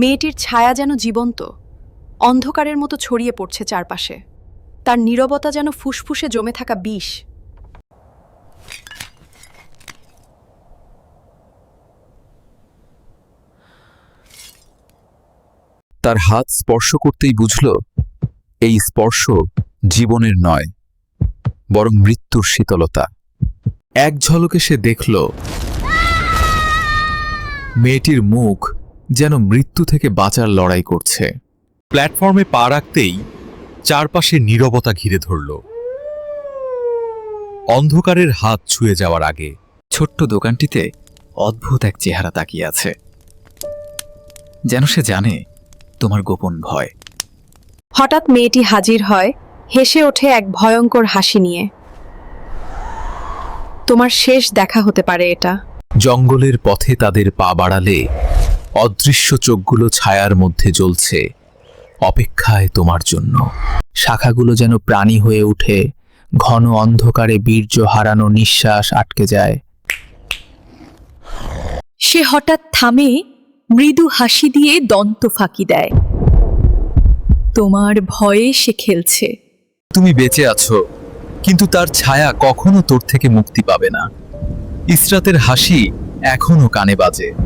মেয়েটির ছায়া যেন জীবন্ত, অন্ধকারের মতো ছড়িয়ে পড়ছে চারপাশে। তার নীরবতা যেন ফুসফুসে জমে থাকা বিষ। তার হাত স্পর্শ করতেই বুঝল, এই স্পর্শ জীবনের নয়, বরং মৃত্যুর শীতলতা। এক ঝলকে সে দেখল, মেয়েটির মুখ যেন মৃত্যু থেকে বাঁচার লড়াই করছে। প্ল্যাটফর্মে পা রাখতেই চারপাশে নীরবতা ঘিরে ধরল। অন্ধকারের হাত ছুঁয়ে যাওয়ার আগে ছোট্ট দোকানটিতে অদ্ভুত এক চেহারা তাকিয়ে আছে। যেন সে জানে তোমার গোপন ভয়। হঠাৎ মেয়েটি হাজির হয় হেসে ওঠে এক ভয়ঙ্কর হাসি নিয়ে। তোমার শেষ দেখা হতে পারে এটা। জঙ্গলের পথে তাদের পা বাড়ালে অদৃশ্য চোখগুলো ছায়ার মধ্যে জ্বলছে। অপেক্ষায় তোমার জন্য। শাখাগুলো যেন প্রাণী হয়ে উঠে ঘন অন্ধকারে বীর্য হারানো নিঃশ্বাস আটকে যায়। সে হঠাৎ থামে মৃদু হাসি দিয়ে দন্ত ফাঁকি দেয়। তোমার ভয়ে সে খেলছে। তুমি বেঁচে আছো কিন্তু তার ছায়া কখনো তোর থেকে মুক্তি পাবে না। ইসরাতের হাসি এখনও কানে বাজে।